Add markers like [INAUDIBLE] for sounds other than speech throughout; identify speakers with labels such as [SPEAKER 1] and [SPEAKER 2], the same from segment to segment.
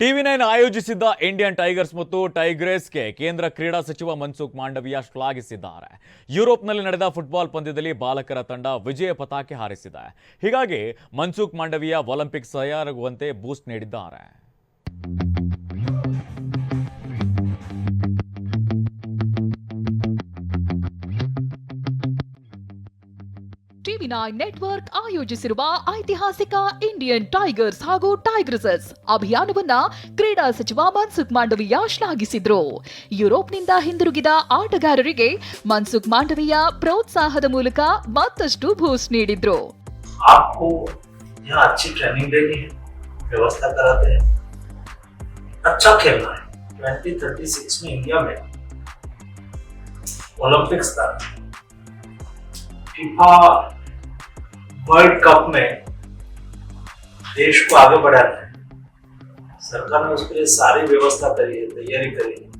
[SPEAKER 1] TV nine ಆಯೋಜಿಸಿದ್ದ Indian tigers ಮತ್ತು ಟೈಗ್ರೇಸ್ಗೆ ಕೇಂದ್ರ ಕ್ರೀಡಾ ಸಚಿವ ಮನ್ಸುಖ್ ಮಾಂಡವಿಯಾ ಶ್ಲಾಘಿಸಿದ್ದಾರೆ. ಯುರೋಪ್ನಲ್ಲಿ ನಡೆದ ಫುಟ್ಬಾಲ್ ಪಂದ್ಯದಲ್ಲಿ ಬಾಲಕರ ತಂಡ ವಿಜಯ ಪತಾಕೆ ಹಾರಿಸಿದೆ. ಹೀಗಾಗಿ ಮನ್ಸುಖ್ ಮಾಂಡವಿಯಾ ಒಲಿಂಪಿಕ್ಸ್ ತಯಾರಾಗುವಂತೆ ಬೂಸ್ಟ್ ನೀಡಿದ್ದಾರೆ.
[SPEAKER 2] ಟಿವಿ ನೈನ್ ನೆಟ್ವರ್ಕ್ ಆಯೋಜಿಸಿರುವ ಐತಿಹಾಸಿಕ ಇಂಡಿಯನ್ ಟೈಗರ್ಸ್ ಹಾಗೂ ಟೈಗ್ರಸಸ್ ಅಭಿಯಾನವನ್ನ ಕ್ರೀಡಾ ಸಚಿವ ಮನ್ಸುಖ್ ಮಾಂಡವಿಯ ಶ್ಲಾಘಿಸಿದ್ರು ಯುರೋಪ್ನಿಂದ ಹಿಂದಿರುಗಿದ ಆಟಗಾರರಿಗೆ ಮನ್ಸುಖ್ ಮಾಂಡವಿಯ ಪ್ರೋತ್ಸಾಹದ ಮೂಲಕ ಮತ್ತಷ್ಟು ಬೂಸ್ಟ್ ನೀಡಿದ್ರು
[SPEAKER 3] आपको यहाँ अच्छी ट्रेनिंग देनी है व्यवस्था कराते हैं अच्छा खेलना है 2036 में इंडिया में ओलंपिक्स था फीफा वर्ल्ड कप में देश को आगे बढ़ाना है। सरकार ने उसके लिए सारी व्यवस्था करी है, तैयारी करी है।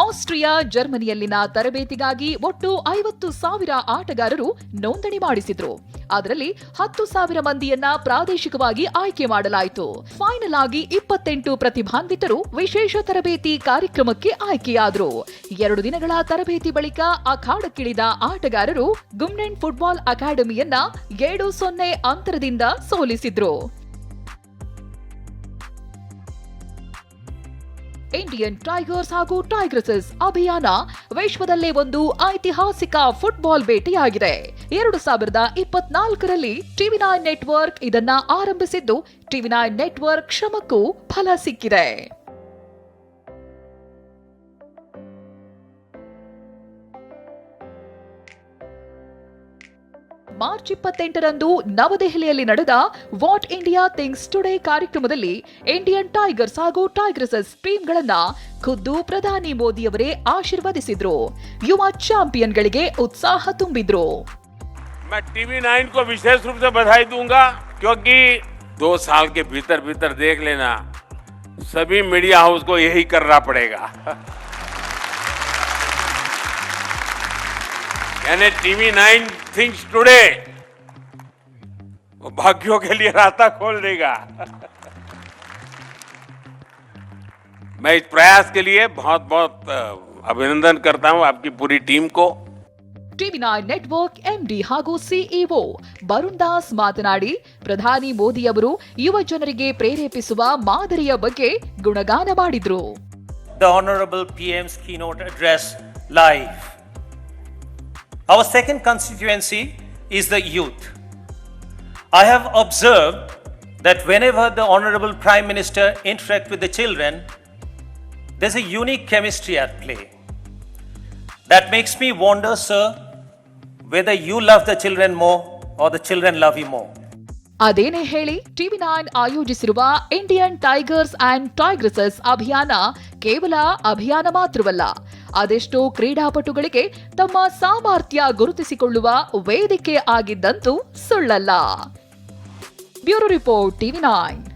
[SPEAKER 2] ಆಸ್ಟ್ರಿಯಾ ಜರ್ಮನಿಯಲ್ಲಿನ ತರಬೇತಿಗಾಗಿ ಒಟ್ಟು ಐವತ್ತು ಸಾವಿರ ಆಟಗಾರರು ನೋಂದಣಿ ಮಾಡಿಸಿದ್ರು. ಅದರಲ್ಲಿ ಹತ್ತು ಸಾವಿರ ಮಂದಿಯನ್ನ ಪ್ರಾದೇಶಿಕವಾಗಿ ಆಯ್ಕೆ ಮಾಡಲಾಯಿತು. ಫೈನಲ್ ಆಗಿ ಇಪ್ಪತ್ತೆಂಟು ಪ್ರತಿಭಾನ್ವಿತರು ವಿಶೇಷ ತರಬೇತಿ ಕಾರ್ಯಕ್ರಮಕ್ಕೆ ಆಯ್ಕೆಯಾದರು. ಎರಡು ದಿನಗಳ ತರಬೇತಿ ಬಳಿಕ ಅಖಾಡಕ್ಕಿಳಿದ ಆಟಗಾರರು ಗುಮ್ನೆನ್ ಫುಟ್ಬಾಲ್ ಅಕಾಡೆಮಿಯನ್ನ ಏಳು ಸೊನ್ನೆ ಅಂತರದಿಂದ ಸೋಲಿಸಿದ್ರು. ಇಂಡಿಯನ್ ಟೈಗರ್ಸ್ ಹಾಗೂ ಟೈಗ್ರಸಸ್ ಅಭಿಯಾನ ವಿಶ್ವದಲ್ಲೇ ಒಂದು ಐತಿಹಾಸಿಕ ಫುಟ್ಬಾಲ್ ಭೇಟಿಯಾಗಿದೆ. ಎರಡು ಸಾವಿರದ ಇಪ್ಪತ್ನಾಲ್ಕರಲ್ಲಿ ಟಿವಿ ನೈನ್ ನೆಟ್ವರ್ಕ್ ಇದನ್ನ ಆರಂಭಿಸಿದ್ದು ಟಿವಿ ನೈನ್ ನೆಟ್ವರ್ಕ್ ಶ್ರಮಕ್ಕೂ ಫಲ ಸಿಕ್ಕಿದೆ. ಮಾರ್ಚ್ ಇಪ್ಪತ್ತೆಂಟರಂದು ನವದೆಹಲಿಯಲ್ಲಿ ನಡೆದ ವಾಟ್ ಇಂಡಿಯಾ ಥಿಂಗ್ಸ್ ಟುಡೇ ಕಾರ್ಯಕ್ರಮದಲ್ಲಿ ಇಂಡಿಯನ್ ಟೈಗರ್ಸ್ ಹಾಗೂ ಟೈಗ್ರಸಸ್ ಟೀಮ್ಗಳನ್ನ ಖುದ್ದು ಪ್ರಧಾನಿ ಮೋದಿಯವರೇ ಆಶೀರ್ವದಿಸಿದ್ರು ಯುವ ಚಾಂಪಿಯನ್ಗಳಿಗೆ ಉತ್ಸಾಹ ತುಂಬಿದ್ರು
[SPEAKER 4] मैं टीवी नाइन को विशेष रूप से बधाई दूंगा क्योंकि दो साल के भीतर भीतर देख लेना सभी मीडिया हाउस को यही करना पड़ेगा [LAUGHS] यानी टीवी नाइन थिंग्स टुडे वो भाग्यों के लिए रास्ता खोल देगा [LAUGHS] मैं इस प्रयास के लिए बहुत बहुत अ, अभिनंदन करता हूं आपकी पूरी टीम को
[SPEAKER 2] ಟಿವಿ ನೈನ್ ನೆಟ್ವರ್ಕ್ ಎಂಡಿ ಹಾಗೂ ಸಿಇಒ ವರುಣ್ ದಾಸ್ ಮಾತನಾಡಿ ಪ್ರಧಾನಿ ಮೋದಿಯವರು ಯುವ ಜನರಿಗೆ ಪ್ರೇರೇಪಿಸುವ ಮಾದರಿಯ ಬಗ್ಗೆ ಗುಣಗಾನ ಮಾಡಿದ್ರು
[SPEAKER 5] the Honorable PM's keynote address live. Our second constituency is the youth. I have observed that whenever the Honorable Prime Minister interacts with the children, there's a unique chemistry at play. That makes me wonder, sir, whether you love the children more or the children love you more.
[SPEAKER 2] ಅದೇನೇ ಹೇಳಿ TV nine ಆಯೋಜಿಸಿರುವ Indian tigers and ಟೈಗ್ರಸಸ್ ಅಭಿಯಾನ ಕೇವಲ ಅಭಿಯಾನ ಮಾತ್ರವಲ್ಲ ಅದೆಷ್ಟೋ ಕ್ರೀಡಾಪಟುಗಳಿಗೆ ತಮ್ಮ ಸಾಮರ್ಥ್ಯ ಗುರುತಿಸಿಕೊಳ್ಳುವ ವೇದಿಕೆ ಆಗಿದ್ದಂತೂ ಸುಳ್ಳಲ್ಲ. Bureau report TV nine.